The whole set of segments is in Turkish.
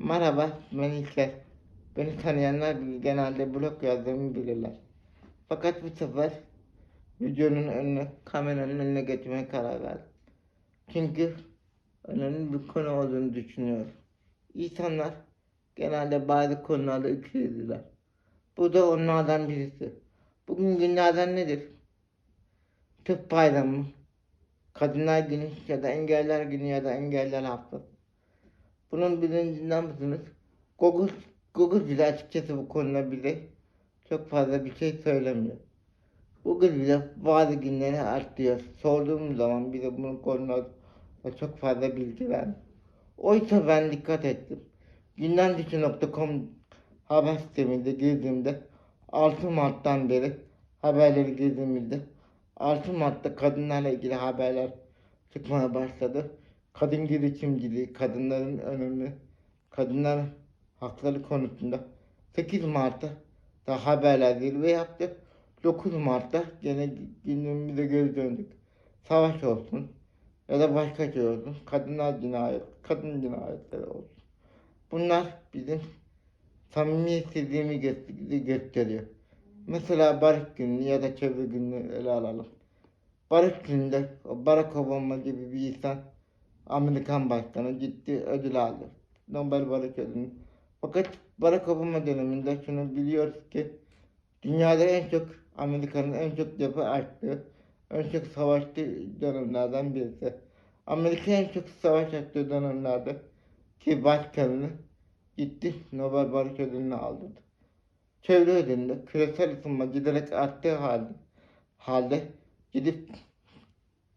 Merhaba, ben İlker. Beni tanıyanlar genelde blog yazdığımı bilirler. Fakat bu sefer videonun önüne, kameranın önüne geçmeye karar verdim. Çünkü önemli bir konu olduğunu düşünüyorum. İnsanlar genelde bazı konularda ikiydiler. Bu da onlardan birisi. Bugün günlerden nedir? Tıp bayramı, Kadınlar Günü ya da Engeller Günü ya da Engeller Haftası. Bunun bilincinden misiniz? Google, Google bile açıkçası bu konuda bile çok fazla bir şey söylemiyor. Google bile bazı günleri atlıyor. Sorduğum zaman bile bunun konuda çok fazla bilgi verdi. Oysa ben dikkat ettim. Gündemdiki.com haber siteminde girdiğimde 6 Mart'tan beri haberleri girdiğimizde 6 Mart'ta kadınlarla ilgili haberler çıkmaya başladı. Kadın girişimciliği, kadınların önemi, kadınlar hakları konusunda 8 Mart'ta da haberler zirve yaptı. 9 Mart'ta gene gündemimize geri döndük. Savaş olsun ya da başka şey olsun. Kadınlar cinayet, kadın cinayetleri olsun. Bunlar bizim samimiyetsizliğimi gö- gösteriyor. Mesela Barış Günü ya da Çevre Günü ele alalım. Barış Günü'nde Barack Obama gibi bir insan Amerikan başkanı gitti ödül aldı. Nobel Barış Ödülü. Fakat Barack Obama döneminde şunu biliyoruz ki dünyada en çok Amerika'nın en çok cephe açtığı, en çok savaştığı dönemlerden birisi. Amerika en çok savaş açtığı dönemlerde ki başkanını gitti Nobel Barış Ödülünü aldırdı. Çevre ödülünde küresel ısınma giderek arttığı halde, halde gidip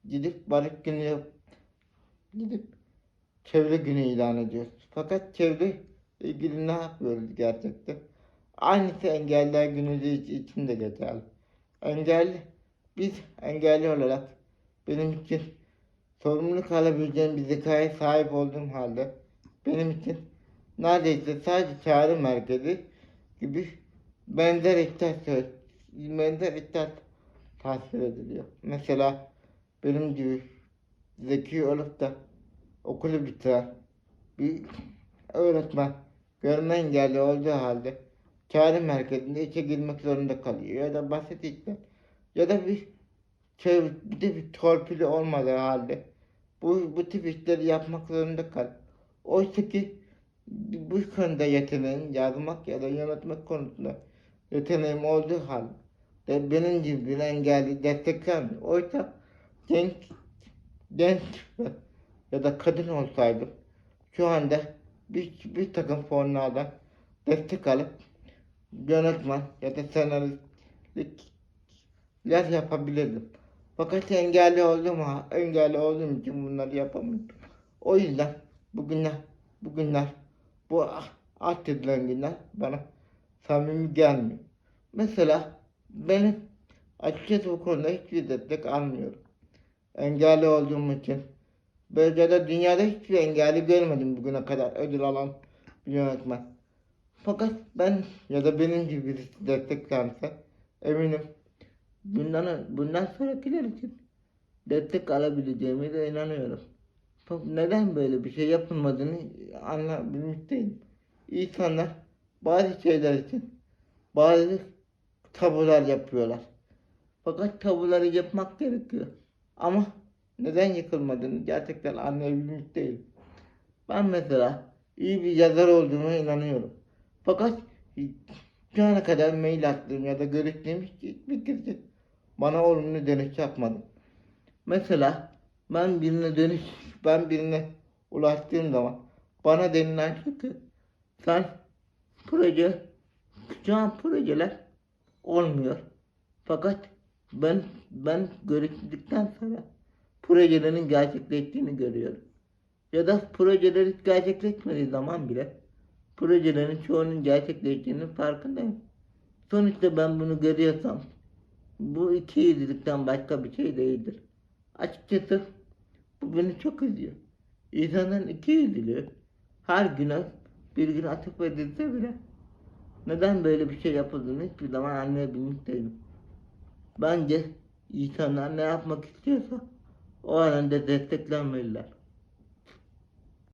gidip barış günü gidip çevre günü ilan ediyoruz. Fakat çevre ilgili ne yapıyoruz gerçekten? Aynısı engeller günü için de geçerli. Engelli, biz engelli olarak benim için sorumluluk alabileceğim bir zekaya sahip olduğum halde benim için neredeyse sadece çağrı merkezi gibi benzer ihtiyaç benzer ihtiyaç tasvir ediliyor. Mesela benim gibi zeki olup da okulu bitiren bir öğretmen görme engelli olduğu halde çağrı merkezinde içe girmek zorunda kalıyor ya da basit işler ya da bir şey, bir de bir torpili olmadığı halde bu, bu tip işleri yapmak zorunda kal. Oysa ki bu konuda yeteneğin yazmak ya da yönetmek konusunda yeteneğim olduğu halde de benim gibi bir engelli desteklenmiyor. Oysa genç, genç ya da kadın olsaydım şu anda bir, bir takım fonlardan destek alıp yönetmen ya da senaristlikler yapabilirdim. Fakat engelli olduğum, engelli olduğum için bunları yapamıyorum. O yüzden bugünler, bugünler bu art edilen günler bana samimi gelmiyor. Mesela benim açıkçası bu konuda hiçbir destek almıyorum. Engelli olduğum için. Böylece de dünyada hiçbir engelli görmedim bugüne kadar ödül alan bir yönetmen. Fakat ben ya da benim gibi birisi desteklense eminim bundan, bundan sonrakiler için destek alabileceğime de inanıyorum. Fakat neden böyle bir şey yapılmadığını anlayabilmiş değilim. İnsanlar bazı şeyler için bazı tabular yapıyorlar. Fakat tabuları yapmak gerekiyor. Ama neden yıkılmadığını gerçekten anlayabilmiş değilim. Ben mesela iyi bir yazar olduğuma inanıyorum. Fakat şu ana kadar mail attığım ya da görüştüğüm hiçbir kişi bana olumlu dönüş yapmadı. Mesela ben birine dönüş, ben birine ulaştığım zaman bana denilen şu ki sen proje, şu an projeler olmuyor. Fakat ben ben görüştükten sonra projelerin gerçekleştiğini görüyorum. Ya da projeler hiç gerçekleşmediği zaman bile projelerin çoğunun gerçekleştiğinin farkındayım. Sonuçta ben bunu görüyorsam bu iki yüzlülükten başka bir şey değildir. Açıkçası bu beni çok üzüyor. İnsanın iki yüzlülüğü her güne bir gün atıp edilse bile neden böyle bir şey yapıldığını hiçbir zaman anlayabilmiş değilim. Bence insanlar ne yapmak istiyorsa o alanda desteklenmeliler.